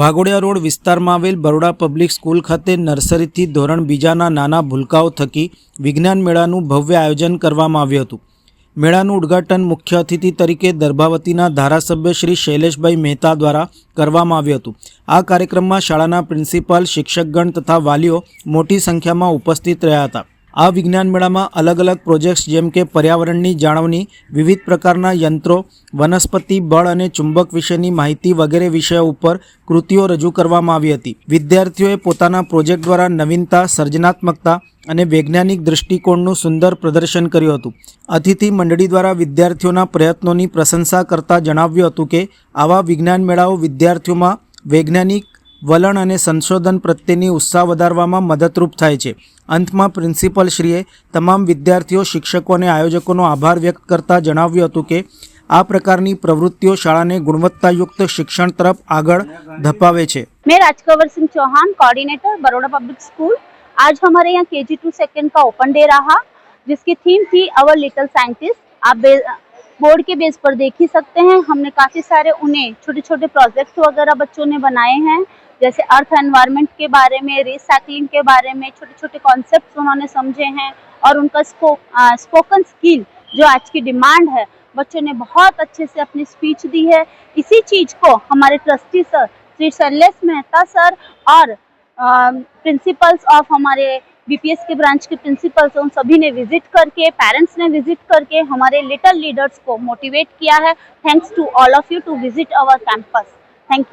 Waghodia road વિસ્તારમાં આવેલ Baroda public school ખાતે નર્સરીથી ધોરણ બીજાના નાના ભૂલકાઓ થકી વિજ્ઞાન મેળાનું ભવ્ય આયોજન કરવામાં આવ્યું હતું મેળાનું ઉદ્ઘાટન મુખ્ય અતિથિ તરીકે દર્ભાવતીના ધારાસભ્ય શ્રી શૈલેષભાઈ મહેતા દ્વારા કરવામાં આવ્યું હતું આ કાર્યક્રમમાં શાળાના પ્રિન્સિપાલ શિક્ષકગણ તથા વાલીઓ મોટી સંખ્યામાં ઉપસ્થિત રહ્યા હતા આ વિજ્ઞાન મેળામાં અલગ અલગ પ્રોજેક્ટ્સ જેમ કે પર્યાવરણની જાળવણી વિવિધ પ્રકારના યંત્રો વનસ્પતિ બળ અને ચુંબક વિશેની માહિતી વગેરે વિષયો ઉપર કૃતિઓ રજૂ કરવામાં આવી હતી વિદ્યાર્થીઓએ પોતાના પ્રોજેક્ટ દ્વારા નવીનતા સર્જનાત્મકતા અને વૈજ્ઞાનિક દૃષ્ટિકોણનું સુંદર પ્રદર્શન કર્યું હતું અતિથિ મંડળી દ્વારા વિદ્યાર્થીઓના પ્રયત્નોની પ્રશંસા કરતા જણાવ્યું હતું કે આવા વિજ્ઞાન મેળાઓ વિદ્યાર્થીઓમાં વૈજ્ઞાનિક वलन और संशोधन प्रतिनी उत्साह वदारवा में मदद रूप થાય છે અંતમાં પ્રિન્સિપલ શ્રીએ તમામ વિદ્યાર્થીઓ શિક્ષકો અને આયોજકોનો આભાર વ્યક્ત કરતા જણાવ્યું હતું કે આ પ્રકારની પ્રવૃત્તિઓ શાળાને ગુણવત્તાયુક્ત શિક્ષણ તરફ આગળ ધપાવે છે મે Rajkavarsinh Chauhan coordinator Baroda public school આજ અમારે અહીં કેજી 2 સેકન્ડ કા ઓપન ડેરાા જિસકી થીમ થી અવર લિટલ સાયન્ટિસ્ટ આ બોર્ડ કે બેસ પર દેખી સકતે હે હમને કાફી سارے ઉને છોટે છોટે પ્રોજેક્ટસ વગેરા બચ્ચોને બનાયે હે जैसे अर्थ एनवायरनमेंट के बारे में रिसाइकलिंग के बारे में छोटे छोटे कॉन्सेप्ट उन्होंने समझे हैं और उनका स्पो, आ, स्पोकन स्किल जो आज की डिमांड है बच्चों ने बहुत अच्छे से अपनी स्पीच दी है इसी चीज़ को हमारे trustee sir Shri Shailesh Mehta sir और प्रिंसिपल्स ऑफ हमारे बीपीएस के ब्रांच के प्रिंसिपल्स उन सभी ने विजिट करके पेरेंट्स ने विजिट करके हमारे लिटिल लीडर्स को मोटिवेट किया है thanks to all of you to visit our campus thank you